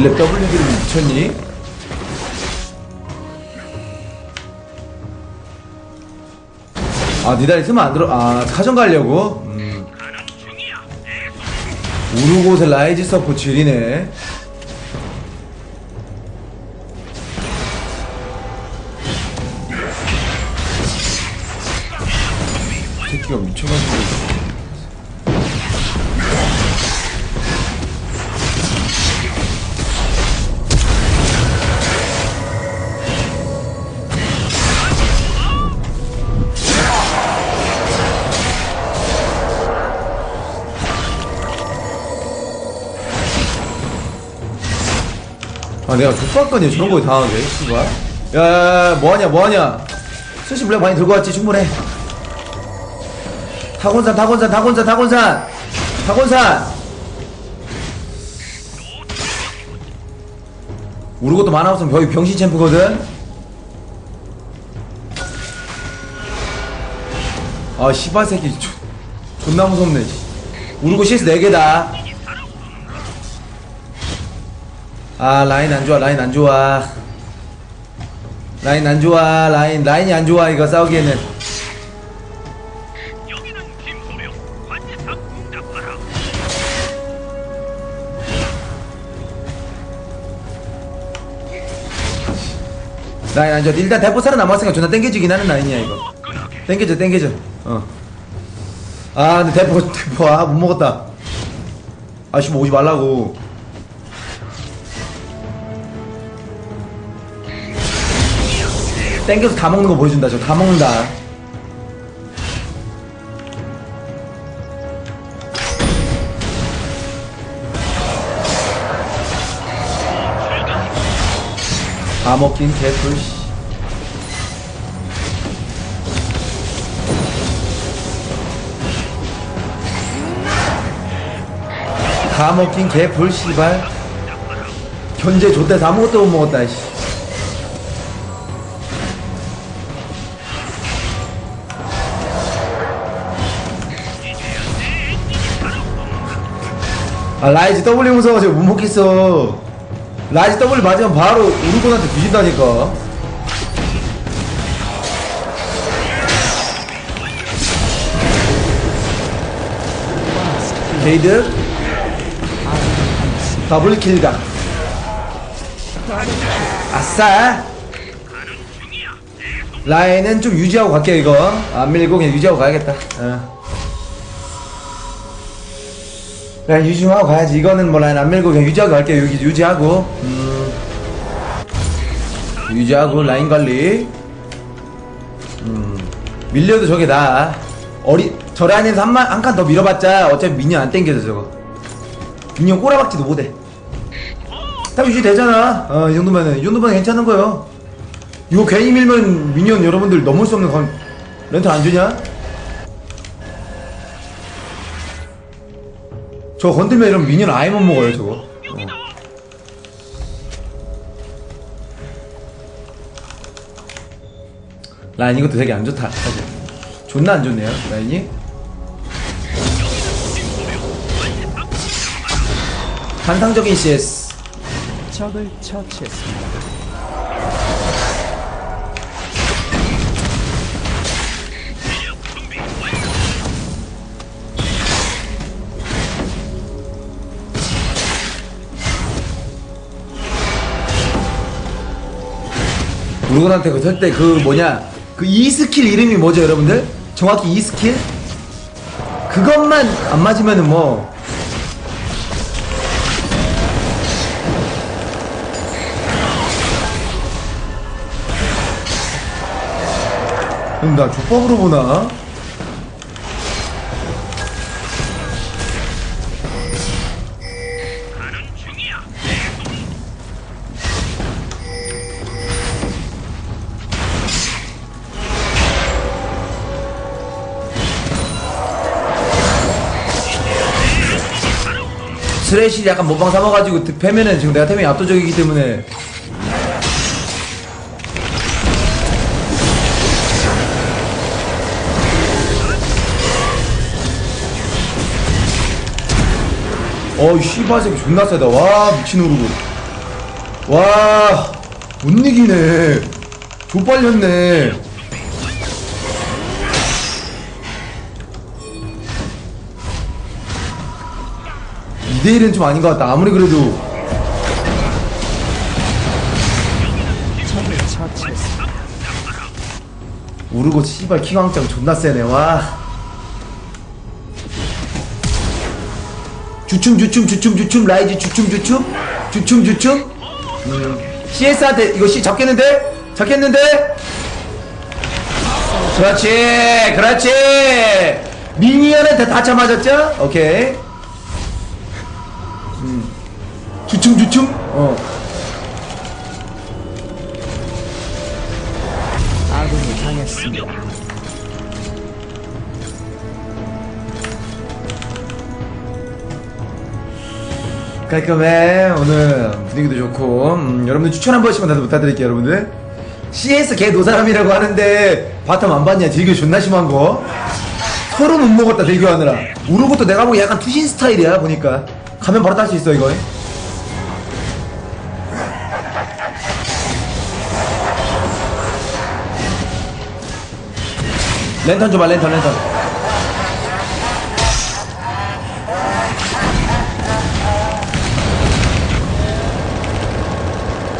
일렙 W기를 미쳤니? 아 니달리 쓰면 안 들어 아 카정 가려고? 음. 우르고세 라이즈 서포 질이네 새끼가 미쳐가지고 아 내가 족박거니 저런 거에 당하게 씨발. 야야야 뭐하냐 뭐하냐. 스시 블랙 많이 들고 왔지 충분해. 타곤산 타곤산 타곤산 타곤산. 타곤산. 우리 것도 많아 없으면 거의 병신 챔프거든. 아 씨발 새끼. 존- 존나 무섭네 씨. 우르고 CS 4개다 아 라인 안 좋아 라인 안 좋아. 라인 안 좋아 라인 라인이 안 좋아 이거 싸우기에는. 라인 안 좋아. 일단 대포 살아남았으니까 존나 땡겨지긴 하는 라인이야 이거. 땡겨져 땡겨져. 어아 근데 대포 대포 아못 먹었다. 아씨 뭐 오지 말라고 땡겨서 다 먹는 거 보여준다 저 다 먹는다. 다 먹긴 개뿔 씨. 다 먹긴 개불 씨발. 현재 좆대 아무것도 못 먹었다 씨 아 라이즈 W 무서워가지고 못 먹겠어. 라이즈 W 맞으면 바로 우르곤한테 뒤진다니까. 게이드. 더블 킬각 아싸. 라인은 좀 유지하고 갈게요 이거. 안 밀고 그냥 유지하고 가야겠다. 어. 그냥 유지 좀 하고 가야지. 이거는 뭐 라인 안 밀고 그냥 유지하고 갈게요. 여기 유지하고. 음. 유지하고 라인 관리. 음. 밀려도 저게 나. 어리 저 라인에서 한더 밀어봤자 어차피 미니언 안 땡겨져 저거. 미니언 꼬라박지도 못해. 딱 유지 되잖아. 어 이 정도면은. 이 정도면 괜찮은 거예요. 이거 괜히 밀면 미니언 여러분들 넘을 수 없는 건 렌트 안 주냐? 저 건들면 이러면 미니언 아예 못 먹어요 저거 어. 라인 이것도 되게 안 좋다 사실 존나 안 좋네요 라인이 환상적인 CS 적을 처치했습니다. 우르곤한테 그 절대 그 뭐냐 그 이 스킬 이름이 뭐죠 여러분들? 정확히 이 스킬? 그것만 안 맞으면은 뭐 그럼 나 족밥으로 보나? 스레시 약간 모방 삼아가지고 패면은 지금 내가 템이 압도적이기 때문에 어이 씨발 새끼 존나 세다 와 미친 우르고 와, 못 이기네. 좆빨렸네. 이대 1은 좀 아닌 것 같다. 아무리 그래도. 우르고 씨발 킹왕짱 존나 세네 와 주춤 주춤 주춤 주춤 라이즈 주춤 주춤 주춤 주춤 음. CS한테 이거 C 잡겠는데? 잡겠는데? 그렇지 그렇지 미니언한테 다 참아졌죠? 오케이 주춤 주춤 어. 아군이 당했습니다. 깔끔해. 오늘 분위기도 좋고. 음, 여러분들 추천 한 번씩만 다들 부탁드릴게요 여러분들. CS 개 노사람이라고 하는데 바텀 안 봤냐? 딜교 존나 심한 거. 서로 못 먹었다 딜교하느라. 우르고도 내가 보기 약간 투신 스타일이야 보니까. 가면 바로 딸 수 있어 이거 랜턴 줘봐 랜턴 랜턴.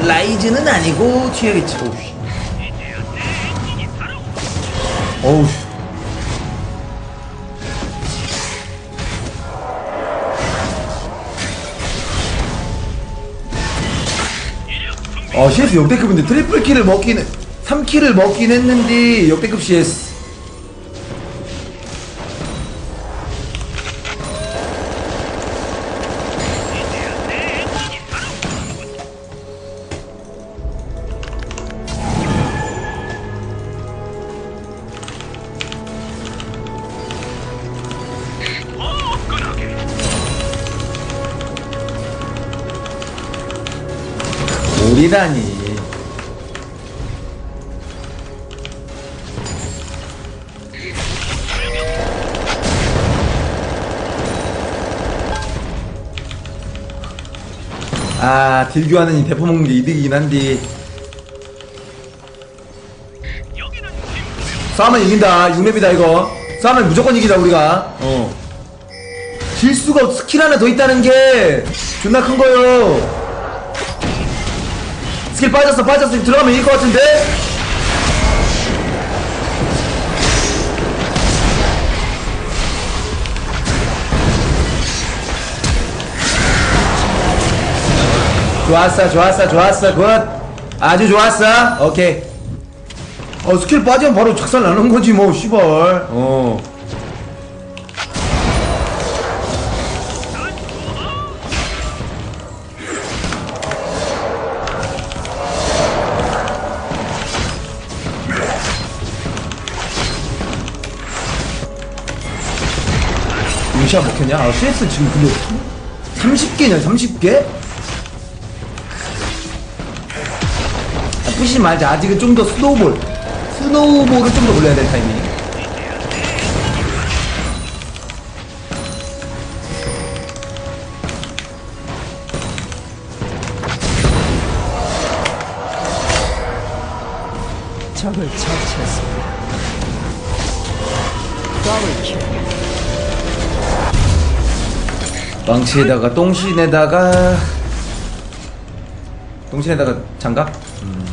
라이즈는 아니고 튀어야겠지 오우 씨. 어 CS 역대급인데 트리플 킬을 먹기는 3킬을 먹긴 했는데 역대급 CS 오리라니. 아 딜교하는 이 대포 먹는 게 이득이긴 한데. 김소영 싸우면 이긴다. 6렙이다 이거. 싸우면 무조건 이기다 우리가. 어. 질수가 없- 스킬 하나 더 있다는 게 존나 큰 거요 스킬 빠졌어 빠졌어. 들어가면 이길 것 같은데? 좋았어 좋았어 좋았어. 굿. 아주 좋았어. 오케이. 어 스킬 빠지면 바로 작살 나는 거지 뭐 씨발. 어 루시아 먹혔냐? 아 CS 지금 근데 30개냐 30개? 아, 부시지 말자 아직은 좀 더 스노우볼 스노우볼을 좀 더 올려야 될 타이밍 적을 처치했습니다. 더블 킬. 망치에다가 똥신에다가 똥신에다가 장갑? 음.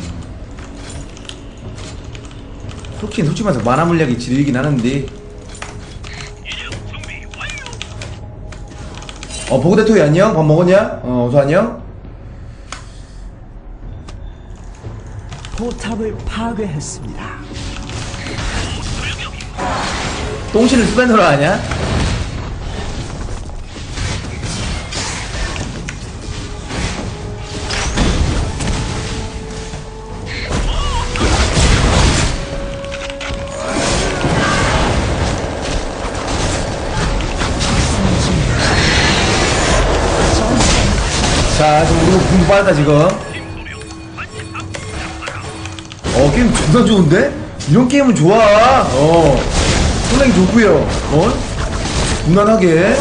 솔직히 솔직히 말해서 만화 물약이 지르긴 하는데 어 보고 대토이 안녕? 밥 먹었냐? 어 어서 안녕? 포탑을 파괴했습니다. 똥신을 스펜더로 하냐? 자, 지금 우리 공부 빠르다 지금. 어 게임 존나 좋은데? 이런 게임은 좋아 어 플레이 좋구요 어? 무난하게.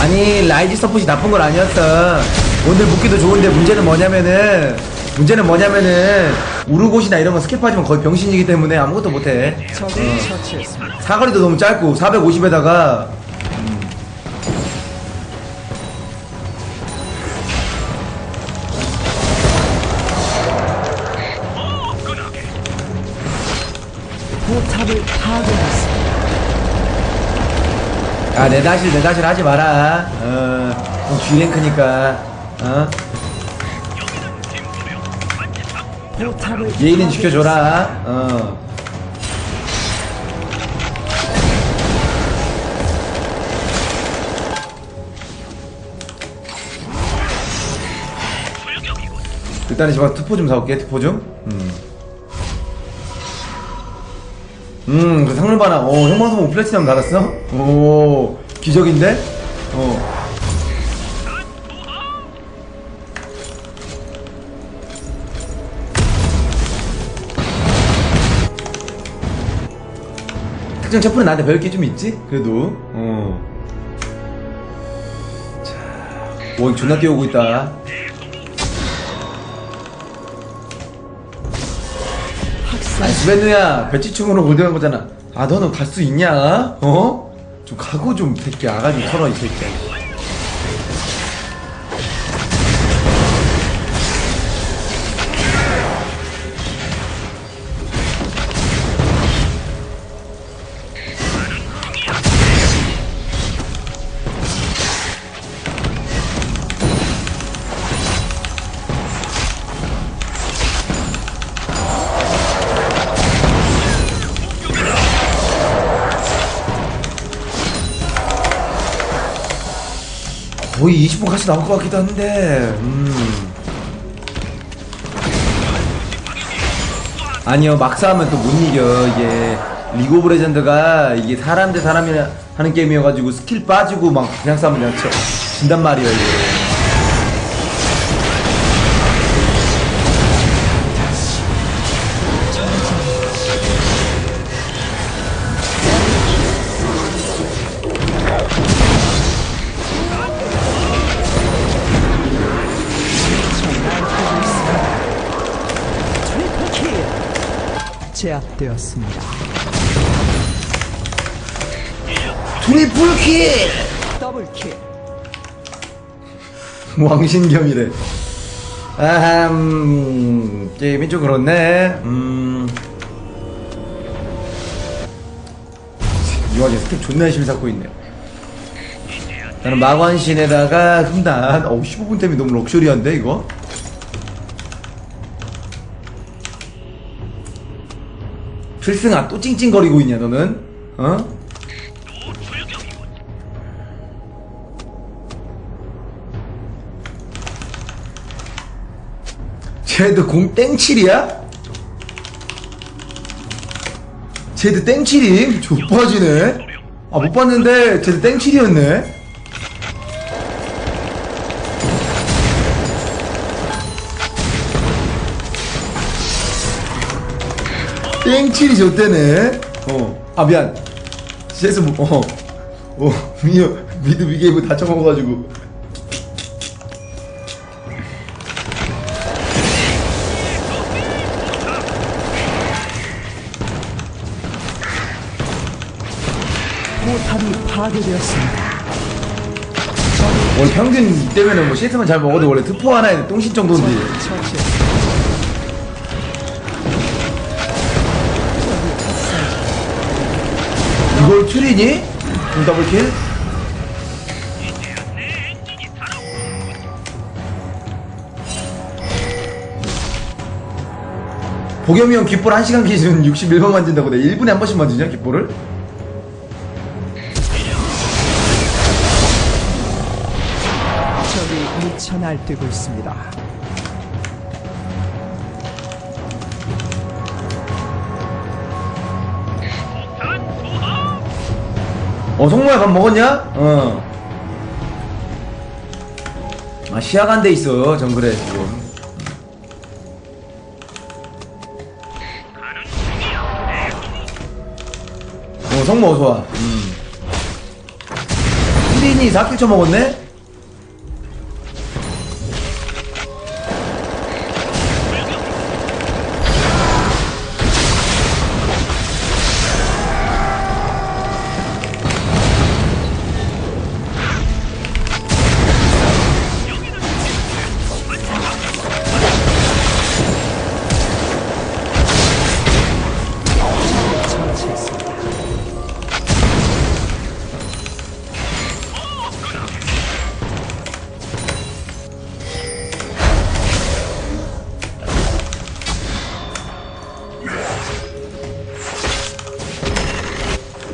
아니 라이즈 서폿이 나쁜 건 아니었어 오늘 묶기도 좋은데 문제는 뭐냐면은 문제는 뭐냐면은 우르곳이나 이런 거 스킵 하지만 거의 병신이기 때문에 아무것도 못해 적을 처치했습니다. 사거리도 너무 짧고 450에다가 화끈하게 포탑을 파괴했습니다. 아, 내 다실, 내 다실 하지 마라. 어, 좀 G랭크니까. 어? 예의는 지켜줘라. 어. 일단은 제발 투포 좀 사올게, 투포 좀. 음. 음, 그 상물바나, 어, 형방송 플래티넘 달았어? 오, 기적인데? 어. 특정 체포는 나한테 배울 게 좀 있지? 그래도, 어. 자, 오, 존나 뛰어오고 있다. 아니 스베누야 배치충으로 골드한 거잖아 아 너는 갈 수 있냐? 어? 좀 가고 좀 새끼 아가 좀 털어 이 새끼 나올 것 같기도 한데 음. 아니요 막사하면 또 못 이겨. 이게 리그 오브 레전드가 이게 사람 대 사람이 하는 게임이어가지고 스킬 빠지고 막 그냥 싸우면 그냥 쳐. 진단 말이에요 이게 제압되었습니다. 트리플 킬! 더블 킬. 왕신경이래. 아함 게임이 좀 그렇네. 음. 유아지 스택 존나 열심히 쌓고 있네 나는 마관신에다가 흠단 어우 15분 템이 너무 럭셔리한데 이거 필승아 또 찡찡거리고 있냐 너는 어? 쟤도 공 땡칠이야? 쟤도 땡칠임? 족빠지네 아 못 봤는데 쟤도 땡칠이었네 땡칠이 줬대네. 어 아 미안. CS 뭐 어, 어 미어 미드 미게임을 다 쳐먹어가지고. 포탑이 파괴되었습니다. 원래 평균 이때면은 뭐 CS만 잘 먹어도 원래 트포 하나에 똥신 정도인데. 처치 이걸? 좀 더블킬? 보겸이 형 귓볼 1시간 기준 61번 만진다고 내 1분에 한 번씩 만지냐 귓볼을? 적이 미쳐 날뛰고 있습니다. 어 성모야 밥 먹었냐? 어. 아 시야가 안돼 있어 정글에 지금 어 성모 어서 와 음. 시린이 4킬 쳐먹었네?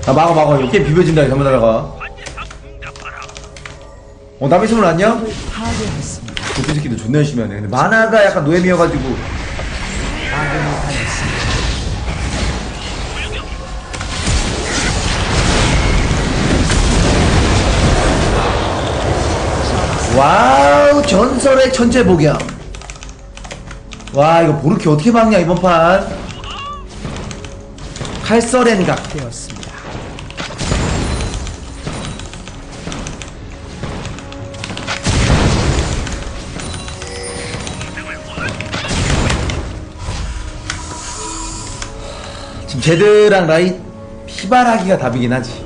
아 막아 막아 이거 게임 비벼진다 반드시 응답하라. 어 남의 숨을 안녕? 파괴했습니다. 도끼 새끼도 존나 열심히 하네 근데 만화가 약간 노예미여가지고. 와우 전설의 천재 복영 와 이거 보르키 어떻게 막냐 이번 판 칼서렌 각 되었습니다. 제드랑 라이 피바라기가 답이긴 하지.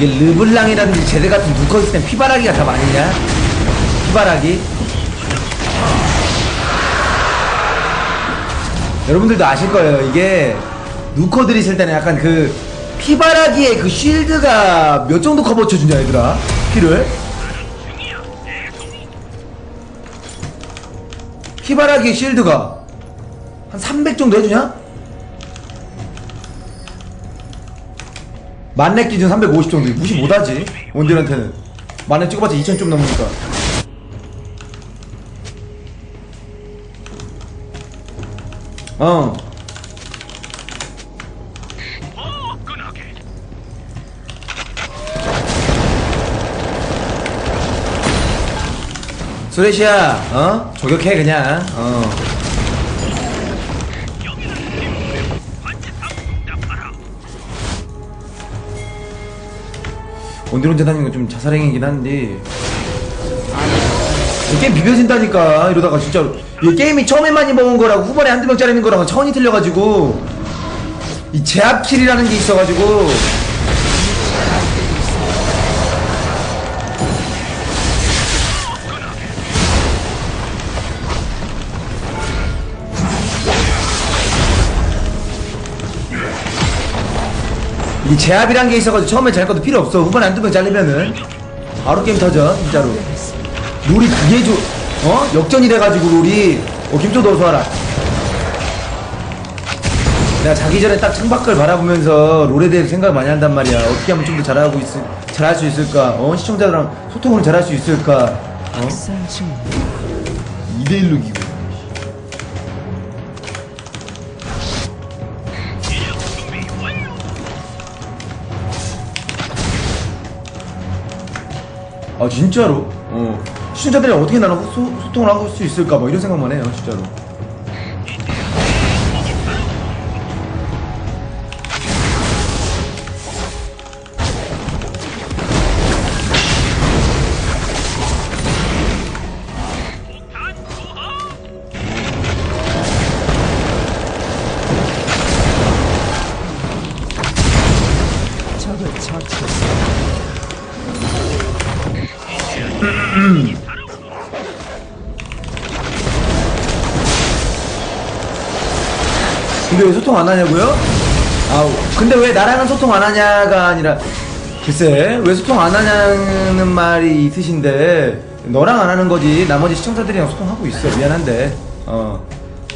이게 르블랑이라든지 제드 같은 누커 있을 땐 피바라기가 답 아니냐? 피바라기? 여러분들도 아실 거예요. 이게 누커들이 있을 때는 약간 그 피바라기의 그 쉴드가 몇 정도 커버 쳐주냐 얘들아? 피를? 피바라기의 쉴드가 한 300 정도 해주냐? 만렙 기준 350 정도. 무시 못하지 원딜한테는. 만렙 찍어봤자 2000 좀 넘으니까. 어 수레시야 어? 저격해 그냥. 어. 혼자 다니는 건 좀 자살행위긴 한데. 이 게임 비벼진다니까. 이러다가 진짜로 이 게임이 처음에 많이 먹은 거라고 후반에 한두 명 짜리는 거랑은 차원이 틀려가지고. 이 제압킬이라는 게 있어가지고 이 제압이란 게 있어가지고 처음에 잘 것도 필요 없어. 후반에 한두 명 잘리면은. 바로 게임 터져 진짜로. 룰이 그게 좀 어? 역전이 돼가지고 룰이. 어 김조도 어서 와라. 내가 자기 전에 딱 창밖을 바라보면서 롤에 대해서 생각을 많이 한단 말이야. 어떻게 하면 좀 더 잘하고 있을 잘할 수 있을까? 어? 시청자들랑 소통을 잘할 수 있을까? 어? 학살 중 2대 1로 기고 아 진짜로? 어. 시청자들이랑 어떻게 나랑 소, 소통을 할 수 있을까 뭐 이런 생각만 해요 진짜로 소통 안 하냐고요? 아우 근데 왜 나랑은 소통 안 하냐가 아니라 글쎄 왜 소통 안 하냐는 말이 있으신데 너랑 안 하는 거지. 나머지 시청자들이랑 소통하고 있어. 미안한데. 어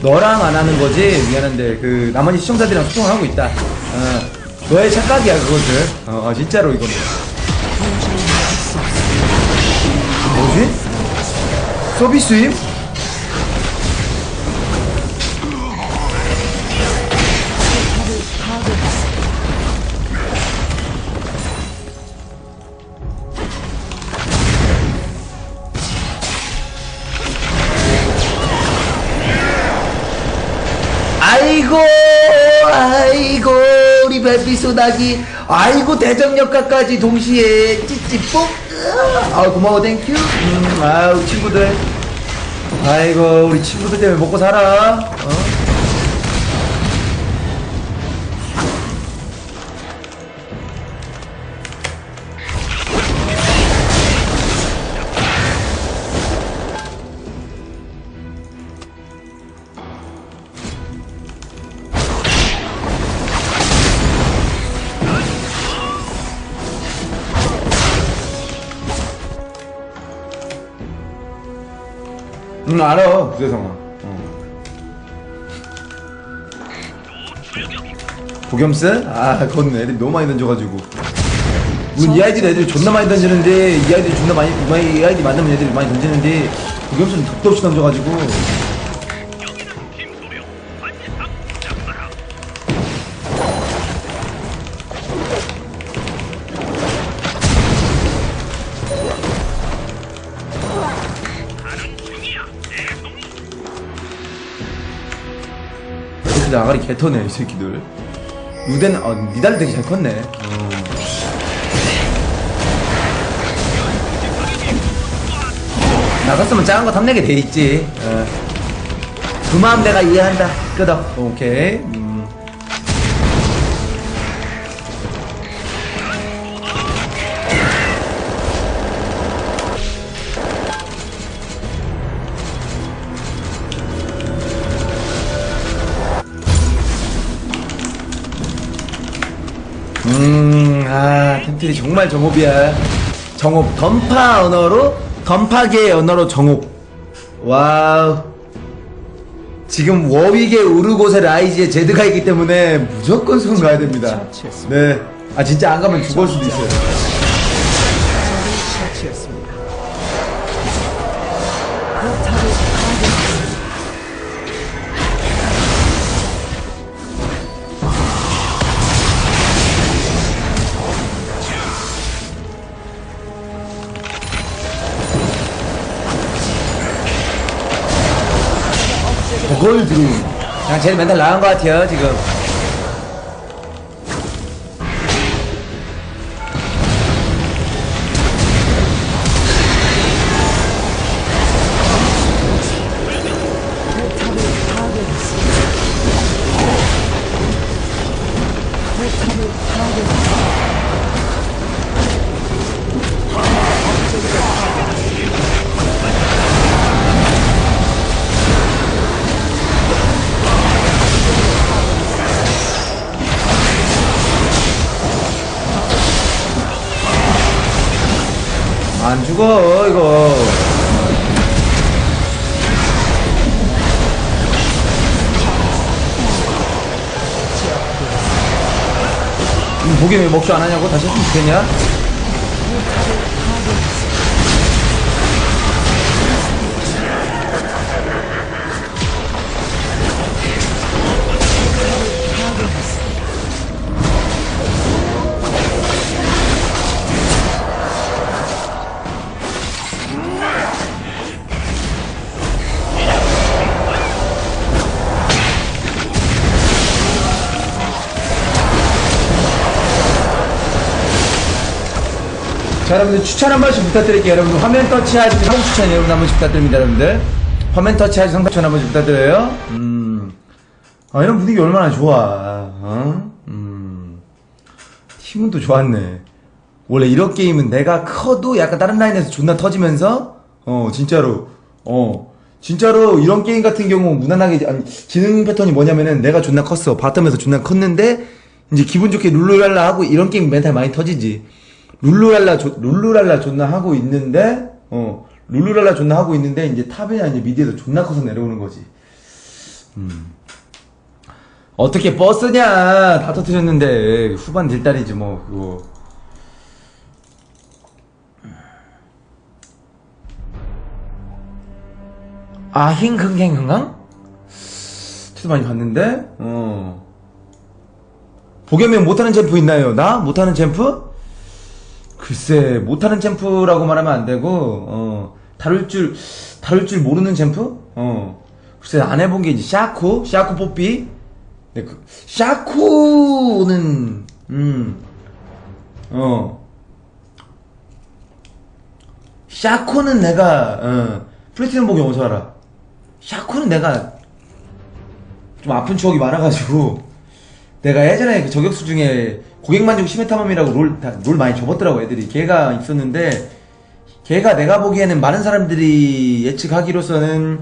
너랑 안 하는 거지. 미안한데. 그 나머지 시청자들이랑 소통을 하고 있다. 어 너의 착각이야 그것들. 어, 어 진짜로 이거는. 뭐지? 서비스임? 소나기. 아이고 대정역가까지 동시에. 찌찌뽕. 아 고마워 땡큐. 음, 아우 친구들. 아이고 우리 친구들 때문에 먹고 살아. 어? 응 알아 구대성아 어. 보겸스? 아 그건 애들이 너무 많이 던져가지고 우리 이 아이들 애들이 존나 많이 던지는데 이 아이들이 존나 많이 이 아이- 이 아이들이 만나면 애들이 많이 던지는데 보겸스는 덕도 없이 던져가지고 이 새끼들 아가리 개터네 이 새끼들 유대는 어 니달리 되게 잘 컸네 어. 나갔으면 작은 거 탐내게 돼 있지 어. 그 마음 내가 이해한다 끄덕 오케이 음. 아, 템틀이 정말 정옵이야. 정옵, 던파 언어로, 던파계의 언어로 정옵. 와우. 지금 워윅의 우르고세 라이지에 제드가 있기 때문에 무조건 손 가야 됩니다. 네. 아, 진짜 안 가면 죽을 수도 있어요. 그냥 제일 멘탈 나은 것 같아요, 지금. 파괴했습니다. 죽어, 이거. 음, 보기 왜 먹쇼 안 하냐고? 다시 했으면 좋겠냐? 여러분들 추천 한 번씩 부탁드릴게요. 여러분들 화면 터치하지 성공 추천 여러분 한 번씩 부탁드립니다 여러분들. 화면 터치하지 성공 추천 한 번씩 부탁드려요. 음. 아 이런 분위기 얼마나 좋아. 어? 음. 팀은 또 좋았네. 원래 이런 게임은 내가 커도 약간 다른 라인에서 존나 터지면서? 어 진짜로. 어. 진짜로 이런 게임 같은 경우 무난하게 아니 지능 패턴이 뭐냐면은 내가 존나 컸어. 바텀에서 존나 컸는데 이제 기분 좋게 룰루랄라 하고 이런 게임 멘탈 많이 터지지 룰루랄라 조, 룰루랄라 존나 하고 있는데 어 룰루랄라 존나 하고 있는데 이제 탑이나 이제 미드에서 존나 커서 내려오는 거지 음. 어떻게 버스냐 다 터트렸는데 후반 딜다리지 뭐 그거 아, 힝흥행흥강? 투도 많이 봤는데, 어. 보겸이 형 못하는 챔프 있나요? 나? 못하는 챔프? 글쎄, 못하는 챔프라고 말하면 안 되고, 어. 다룰 줄, 다룰 줄 모르는 챔프? 어. 글쎄, 안 해본 게 이제 샤코? 샤코 뽀삐? 근데 그 샤코는 음어 샤코는 내가 어 플래티넘 보기 어서 알아 샤코는 내가 좀 아픈 추억이 많아가지고 내가 예전에 그 저격수 중에 고객만 족 심해탐험이라고 롤, 다- 롤 많이 접었더라고 애들이. 걔가 있었는데 걔가 내가 보기에는 많은 사람들이 예측하기로서는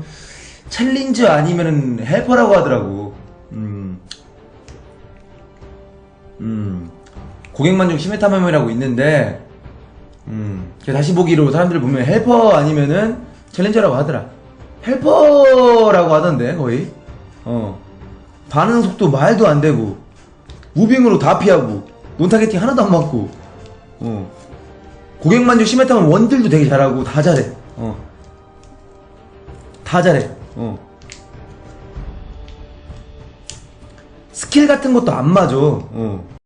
챌린저 아니면은 헬퍼라고 하더라고. 음, 음. 고객만 족 심해탐험이라고 있는데 음, 걔 다시 보기로 사람들 보면 헬퍼 아니면은 챌린저라고 하더라. 헬퍼라고 하던데 거의. 어. 반응 속도 말도 안 되고 무빙으로 다 피하고 논타겟팅 하나도 안 맞고. 어. 고객만족 심했다면 원딜도 되게 잘하고 다 잘해. 어 다 잘해. 어. 스킬 같은 것도 안 맞아. 어